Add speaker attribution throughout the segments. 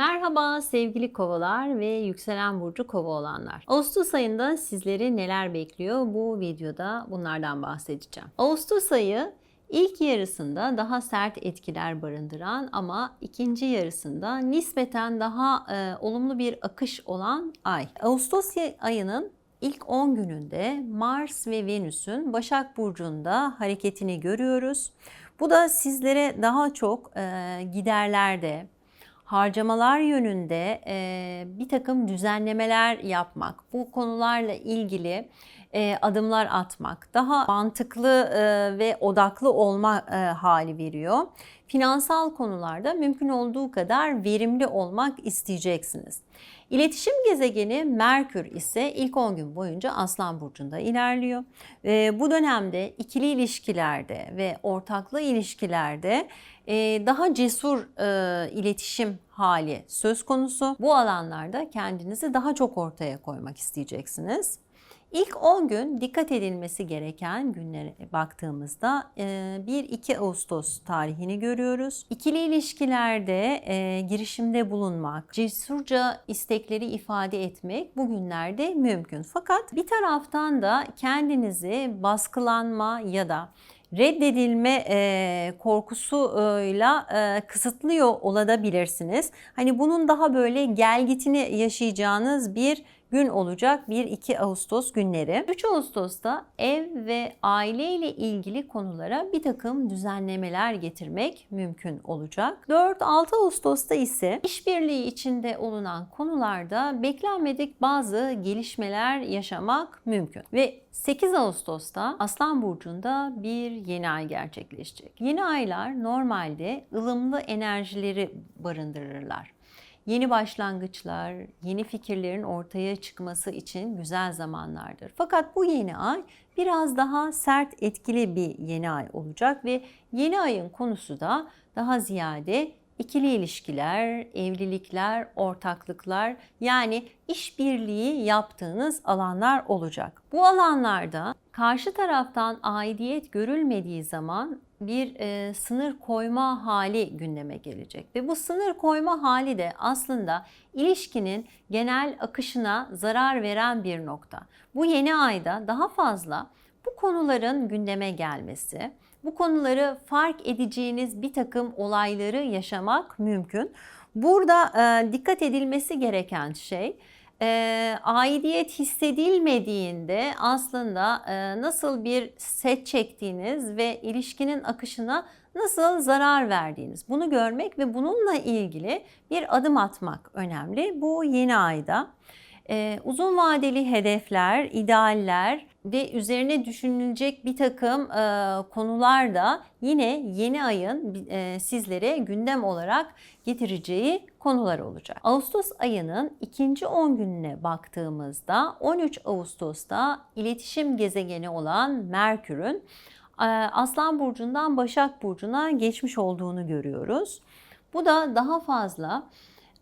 Speaker 1: Merhaba sevgili kovalar ve yükselen burcu kova olanlar. Ağustos ayında sizleri neler bekliyor bu videoda bunlardan bahsedeceğim. Ağustos ayı ilk yarısında daha sert etkiler barındıran ama ikinci yarısında nispeten daha e, olumlu bir akış olan ay. Ağustos ayının ilk 10 gününde Mars ve Venüs'ün Başak Burcu'nda hareketini görüyoruz. Bu da sizlere daha çok e, giderlerde, harcamalar yönünde e, bir takım düzenlemeler yapmak, bu konularla ilgili e, adımlar atmak, daha mantıklı e, ve odaklı olma e, hali veriyor. Finansal konularda mümkün olduğu kadar verimli olmak isteyeceksiniz. İletişim gezegeni Merkür ise ilk 10 gün boyunca Aslan Burcu'nda ilerliyor. E, bu dönemde ikili ilişkilerde ve ortaklı ilişkilerde daha cesur e, iletişim hali söz konusu. Bu alanlarda kendinizi daha çok ortaya koymak isteyeceksiniz. İlk 10 gün dikkat edilmesi gereken günlere baktığımızda 1-2 Ağustos tarihini görüyoruz. İkili ilişkilerde girişimde bulunmak, cesurca istekleri ifade etmek bu günlerde mümkün. Fakat bir taraftan da kendinizi baskılanma ya da reddedilme e, korkusuyla e, kısıtlıyor olabilirsiniz. Hani bunun daha böyle gelgitini yaşayacağınız bir gün olacak 1-2 Ağustos günleri. 3 Ağustos'ta ev ve aile ile ilgili konulara bir takım düzenlemeler getirmek mümkün olacak. 4-6 Ağustos'ta ise işbirliği içinde olunan konularda beklenmedik bazı gelişmeler yaşamak mümkün. Ve 8 Ağustos'ta Aslan Burcu'nda bir yeni ay gerçekleşecek. Yeni aylar normalde ılımlı enerjileri barındırırlar. Yeni başlangıçlar, yeni fikirlerin ortaya çıkması için güzel zamanlardır. Fakat bu yeni ay biraz daha sert etkili bir yeni ay olacak ve yeni ayın konusu da daha ziyade ikili ilişkiler, evlilikler, ortaklıklar yani işbirliği yaptığınız alanlar olacak. Bu alanlarda karşı taraftan aidiyet görülmediği zaman bir e, sınır koyma hali gündeme gelecek ve bu sınır koyma hali de aslında ilişkinin genel akışına zarar veren bir nokta. Bu yeni ayda daha fazla bu konuların gündeme gelmesi, bu konuları fark edeceğiniz bir takım olayları yaşamak mümkün. Burada e, dikkat edilmesi gereken şey e, aidiyet hissedilmediğinde aslında e, nasıl bir set çektiğiniz ve ilişkinin akışına nasıl zarar verdiğiniz bunu görmek ve bununla ilgili bir adım atmak önemli bu yeni ayda. E, uzun vadeli hedefler, idealler ve üzerine düşünülecek bir takım e, konular da yine yeni ayın e, sizlere gündem olarak getireceği konular olacak. Ağustos ayının ikinci 10 gününe baktığımızda 13 Ağustos'ta iletişim gezegeni olan Merkür'ün e, Aslan Burcu'ndan Başak Burcu'na geçmiş olduğunu görüyoruz. Bu da daha fazla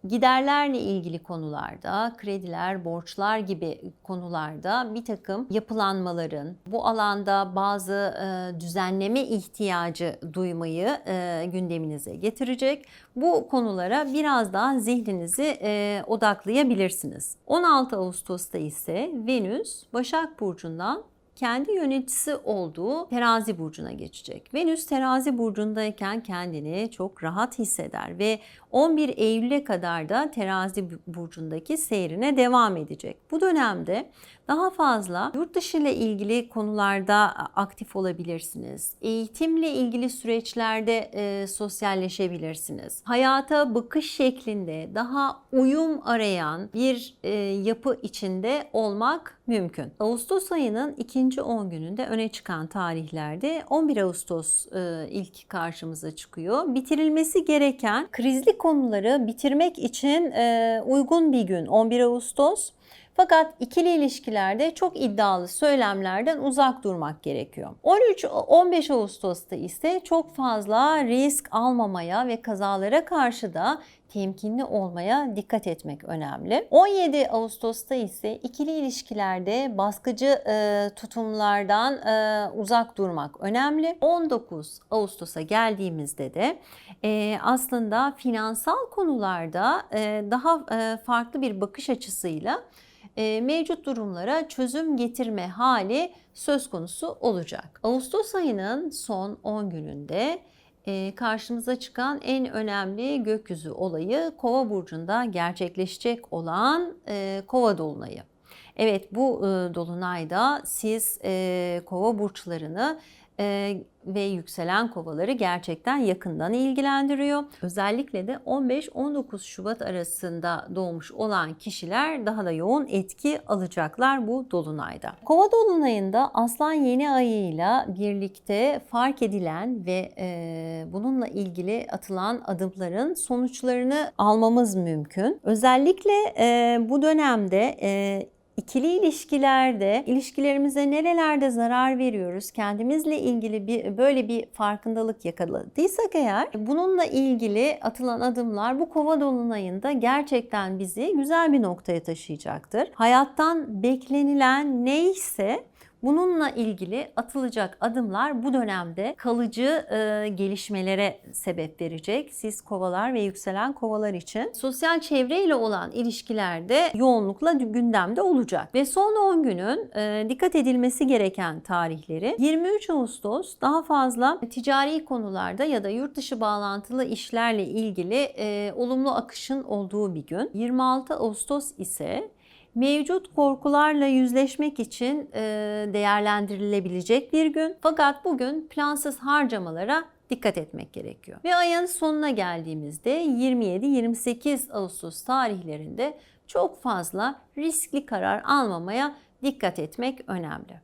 Speaker 1: giderlerle ilgili konularda, krediler, borçlar gibi konularda bir takım yapılanmaların, bu alanda bazı e, düzenleme ihtiyacı duymayı e, gündeminize getirecek. Bu konulara biraz daha zihninizi e, odaklayabilirsiniz. 16 Ağustos'ta ise Venüs Başak Burcu'ndan kendi yöneticisi olduğu terazi burcuna geçecek. Venüs terazi burcundayken kendini çok rahat hisseder ve 11 Eylül'e kadar da terazi burcundaki seyrine devam edecek. Bu dönemde daha fazla yurt dışı ile ilgili konularda aktif olabilirsiniz. Eğitimle ilgili süreçlerde e, sosyalleşebilirsiniz. Hayata bakış şeklinde daha uyum arayan bir e, yapı içinde olmak mümkün. Ağustos ayının ikinci 10 gününde öne çıkan tarihlerde 11 Ağustos e, ilk karşımıza çıkıyor. Bitirilmesi gereken krizli konuları bitirmek için e, uygun bir gün 11 Ağustos. Fakat ikili ilişkilerde çok iddialı söylemlerden uzak durmak gerekiyor. 13-15 Ağustos'ta ise çok fazla risk almamaya ve kazalara karşı da temkinli olmaya dikkat etmek önemli. 17 Ağustos'ta ise ikili ilişkilerde baskıcı e, tutumlardan e, uzak durmak önemli. 19 Ağustos'a geldiğimizde de e, aslında finansal konularda e, daha e, farklı bir bakış açısıyla mevcut durumlara çözüm getirme hali söz konusu olacak. Ağustos ayının son 10 gününde e, karşımıza çıkan en önemli gökyüzü olayı Kova burcunda gerçekleşecek olan e, Kova dolunayı. Evet bu e, dolunayda siz e, Kova burçlarını e, ve yükselen kovaları gerçekten yakından ilgilendiriyor. Özellikle de 15-19 Şubat arasında doğmuş olan kişiler daha da yoğun etki alacaklar bu dolunayda. Kova dolunayında Aslan yeni ayıyla birlikte fark edilen ve e, bununla ilgili atılan adımların sonuçlarını almamız mümkün. Özellikle e, bu dönemde e, İkili ilişkilerde ilişkilerimize nerelerde zarar veriyoruz? Kendimizle ilgili bir böyle bir farkındalık yakaladıysak eğer bununla ilgili atılan adımlar bu kova dolunayında gerçekten bizi güzel bir noktaya taşıyacaktır. Hayattan beklenilen neyse Bununla ilgili atılacak adımlar bu dönemde kalıcı e, gelişmelere sebep verecek. Siz kovalar ve yükselen kovalar için sosyal çevreyle olan ilişkilerde yoğunlukla gündemde olacak. Ve son 10 günün e, dikkat edilmesi gereken tarihleri 23 Ağustos daha fazla ticari konularda ya da yurt dışı bağlantılı işlerle ilgili e, olumlu akışın olduğu bir gün. 26 Ağustos ise mevcut korkularla yüzleşmek için e, değerlendirilebilecek bir gün. Fakat bugün plansız harcamalara dikkat etmek gerekiyor. Ve ayın sonuna geldiğimizde 27-28 Ağustos tarihlerinde çok fazla riskli karar almamaya dikkat etmek önemli.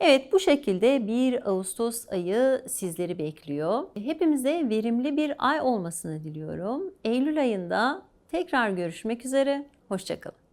Speaker 1: Evet bu şekilde 1 Ağustos ayı sizleri bekliyor. Hepimize verimli bir ay olmasını diliyorum. Eylül ayında tekrar görüşmek üzere. Hoşçakalın.